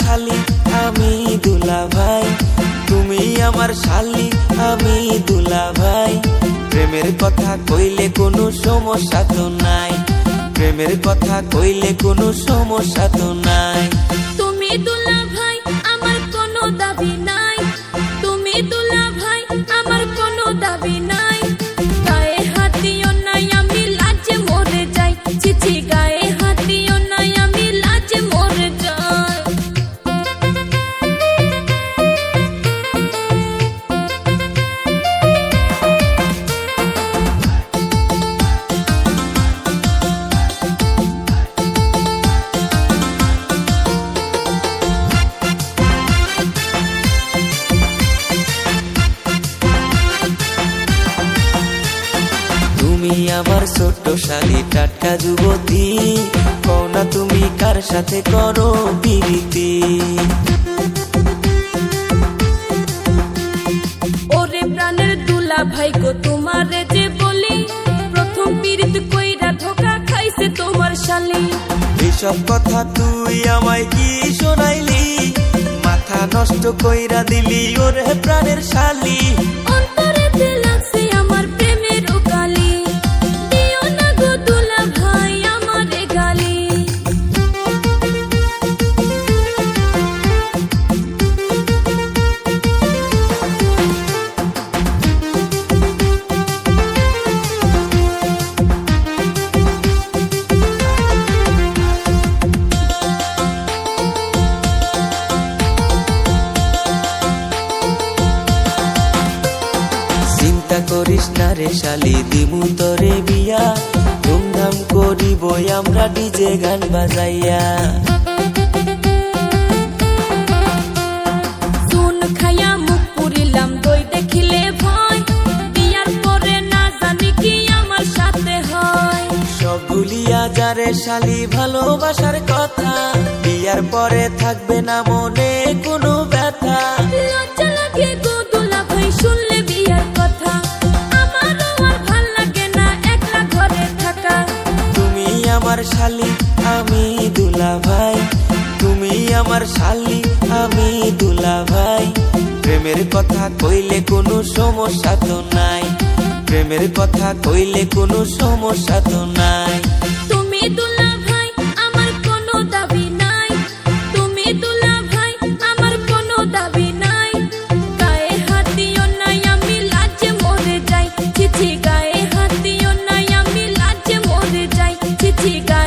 শালী, আমি দুলা ভাই তুমি আমার শালী, আমি দুলা ভাই প্রেমের কথা কইলে কোনো সমস্যা তো নাই। প্রেমের কথা কইলে কোনো সমস্যা তো নাই। তুমি আমার ছোট্ট শালি টাটকা যুবতী। কওনা তুমি কার সাথে করো বিরতি ওরে প্রাণের দুলা ভাই গো তোমারে যে বলি প্রথম পীড়িত কইরা ধোকা খাইছে তোমার শালি। এসব কথা তুই আমায় কি শোনাইলি? মাথা নষ্ট কইরা দিলি ওরে প্রাণের শালি। চিন্তা করিস না রে শালি দিমু তরে বিয়া। ধুমধাম করিব আমরা ডিজে গান বাজাইয়া। যারে শালি ভালোবাসার কথা। বিয়ার পরে থাকবে না মনে কোনো শালি, আমি দুলা ভাই তুমি আমার শালি, আমি দুলা ভাই প্রেমের কথা কইলে কোনো সমস্যা তো নাই। প্রেমের কথা কইলে কোনো সমস্যা তো নাই। তুমি দুলা chica